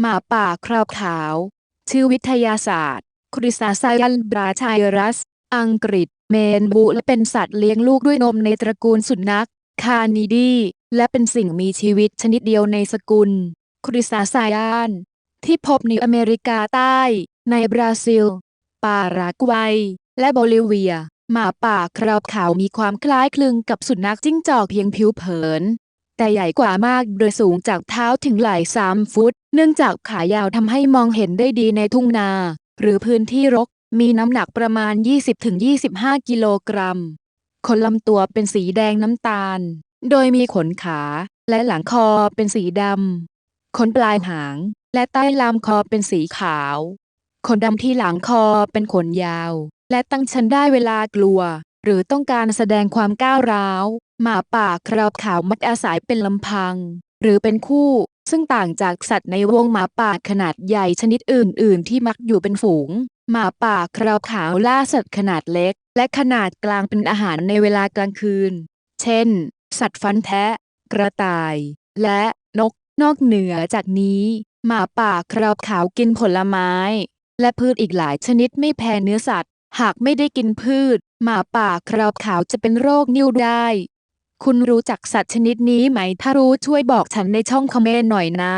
หมาป่าคราวขาว ชื่อวิทยาศาสตร์ คริสาไซยันบราชายรัส อังกฤษ เมนบูและเป็นสัตว์เลี้ยงลูกด้วยนมในตระกูลสุนัข คานิดีและเป็นสิ่งมีชีวิตชนิดเดียวในสกุล คริสาไซยานที่พบในอเมริกาใต้ ในบราซิล ปารากวัย และโบลิเวีย หมาป่าคราวขาวมีความคล้ายคลึงกับสุนัขจิ้งจอกเพียงผิวเผิน แต่ใหญ่กว่ามากโดยสูงจากเท้าถึงไหล่สามฟุต เนื่องจากขายาวทำให้มองเห็นได้ดีในทุ่งนา หรือพื้นที่รก มีน้ำหนักประมาณ 20-25 กิโลกรัมขนลำตัวเป็นสีแดงน้ำตาล โดยมีขนขาและหลังคอเป็นสีดำ ขนปลายหางและใต้ลำคอเป็นสีขาว ขนดำที่หลังคอเป็นขนยาว และตั้งชันได้เวลากลัว หรือต้องการแสดงความก้าวร้าว หมาป่าคราวขาวมักอาศัยเป็นลำพัง หรือเป็นคู่ ซึ่งต่างจากสัตว์ในวงหมาป่าขนาดใหญ่ชนิดอื่น ๆ ที่มักอยู่เป็นฝูง หมาป่าคราวขาวล่าสัตว์ขนาดเล็ก และขนาดกลางเป็นอาหารในเวลากลางคืน เช่น สัตว์ฟันแทะ กระต่าย และนก นอกเหนือจากนี้ หมาป่าคราวขาวกินผลไม้ และพืชอีกหลายชนิดไม่แพ้เนื้อสัตว์ หากไม่ได้กินพืช หมาป่าคราวขาวจะเป็นโรคนิ่วได้ คุณรู้จักสัตว์ชนิดนี้ไหม ถ้ารู้ช่วยบอกฉันในช่องคอมเมนต์หน่อยนะ